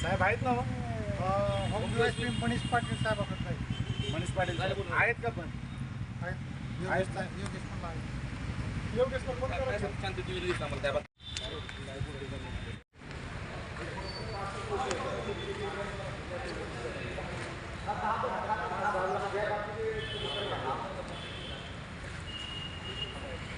साहेब आहेत ना होम मनीष पाटील साहेब. आहे मनीष पाटील आहेत. का पण आहेत. योगेश पण योगेश पण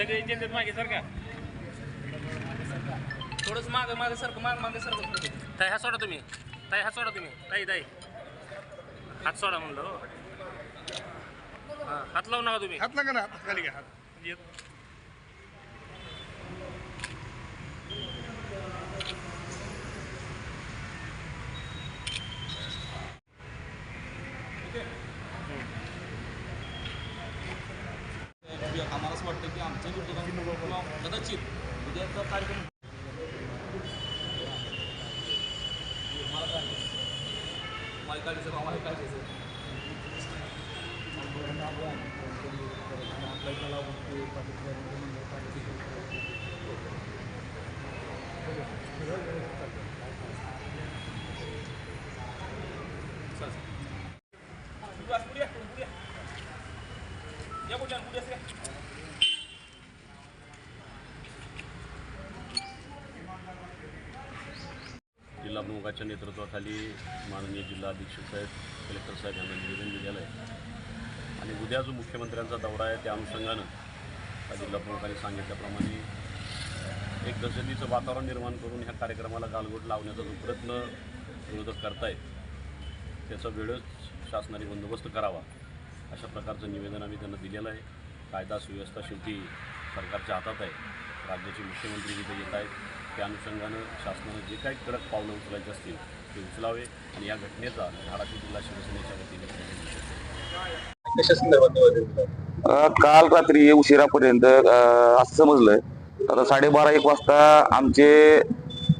सगळे इंजिन मागे सर का? थोडंच माग मागे सारखं माग मागे सारखं ताई हात सोडा तुम्ही. ताई हात सोडा तुम्ही. ताई ताई. हात सोडा म्हणलं हो. हां हात लावू नका तुम्ही. हात नका ना हात खाली घ्या हात. असं वाटतं की आमच्या विरोधात कदाचित उद्याचा कार्यक्रम मला काय मला काय दिसत आम्हाला काय दिसत या पुढे या, पुढे या. जिल्हा प्रमुखाच्या नेतृत्वाखाली माननीय जिल्हा अधीक्षक साहेब कलेक्टर साहेब यांना निवेदन दिलेलं आहे. आणि उद्या जो मुख्यमंत्र्यांचा दौरा आहे त्या अनुषंगानं त्या जिल्हा प्रमुखांनी सांगितल्याप्रमाणे एक दशतीचं वातावरण निर्माण करून ह्या कार्यक्रमाला गालगोट लावण्याचा जो प्रयत्न विरोधक करतायत त्याचा वेळच शासनाने बंदोबस्त करावा अशा प्रकारचं निवेदन आम्ही त्यांना दिलेलं आहे. कायदा सुव्यवस्था शेवटी सरकारच्या हातात आहे. राज्याचे मुख्यमंत्री तिथे येत आहेत त्या अनुषंगानं शासनानं जे काही कडक पावलं उचलायचे असतील ते उचलावे आणि या घटनेचा धाराशिव जिल्हा शिवसेनेच्या वतीने काल रात्री उशिरापर्यंत असं समजलं आता साडेबारा एक वाजता आमचे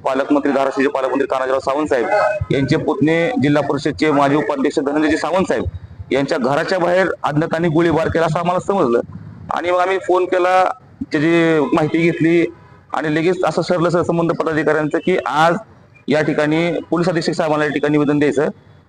पालकमंत्री धाराशिवचे पालकमंत्री तानाजीराव सावंत साहेब यांचे पुतणे जिल्हा परिषदचे माजी उपाध्यक्ष धनंजयजी सावंत साहेब यांच्या घराच्या बाहेर अज्ञातांनी गोळीबार केला असं आम्हाला समजलं. आणि मग आम्ही फोन केला त्याची माहिती घेतली. आणि लगेच असं सरलं सर संबंध पदाधिकाऱ्यांचं की आज या ठिकाणी पोलीस अधीक्षक साहेबांना या ठिकाणी निवेदन द्यायचं.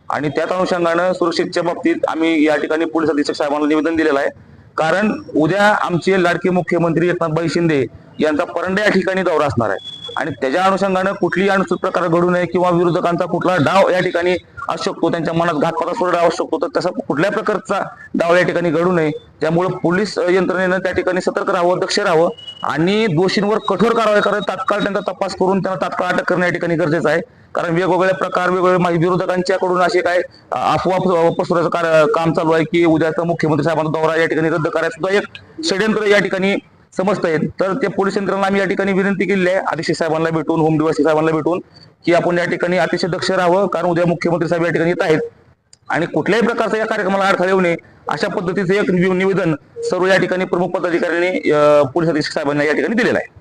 आणि त्याच अनुषंगानं सुरक्षेच्या बाबतीत आम्ही या ठिकाणी पोलीस अधीक्षक साहेबांना निवेदन दिलेलं आहे. कारण उद्या आमचे लाडके मुख्यमंत्री एकनाथभाई शिंदे यांचा परंडा या ठिकाणी दौरा असणार आहे. आणि त्याच्या अनुषंगानं कुठलीही अनुचित प्रकार घडू नये किंवा विरोधकांचा कुठला डाव या ठिकाणी असू शकतो त्यांच्या मनात घातपातास्वर डाव असू शकतो तर तसा कुठल्या प्रकारचा डाव या ठिकाणी घडू नये. त्यामुळे पोलीस यंत्रणेनं त्या ठिकाणी सतर्क राहावं दक्ष राहावं आणि दोषींवर कठोर कारवाई करत तात्काळ त्यांचा तपास करून त्यांना तात्काळ अटक करणं या ठिकाणी गरजेचं आहे. कारण वेगवेगळे प्रकार वेगवेगळे विरोधकांच्याकडून असे काय अफवा पसरवायचं काम चालू आहे की उद्याचा मुख्यमंत्री साहेबांचा दौरा या ठिकाणी रद्द करायचं सुद्धा एक षडयंत्र या ठिकाणी समजतंय. तर त्या पोलीस यंत्रणा आम्ही या ठिकाणी विनंती केलेली आहे. अधीक्षक साहेबांना भेटून होम डिवासी साहेबांना भेटून की आपण या ठिकाणी अतिशय दक्ष राहावं कारण उद्या मुख्यमंत्री साहेब या ठिकाणी येत आहेत. आणि कुठल्याही प्रकारचा या कार्यक्रमाला अडथळा येऊ नये अशा पद्धतीचं एक निवेदन सर्व या ठिकाणी प्रमुख पदाधिकाऱ्यांनी पोलीस अधीक्षक साहेबांना या ठिकाणी दिलेलं आहे.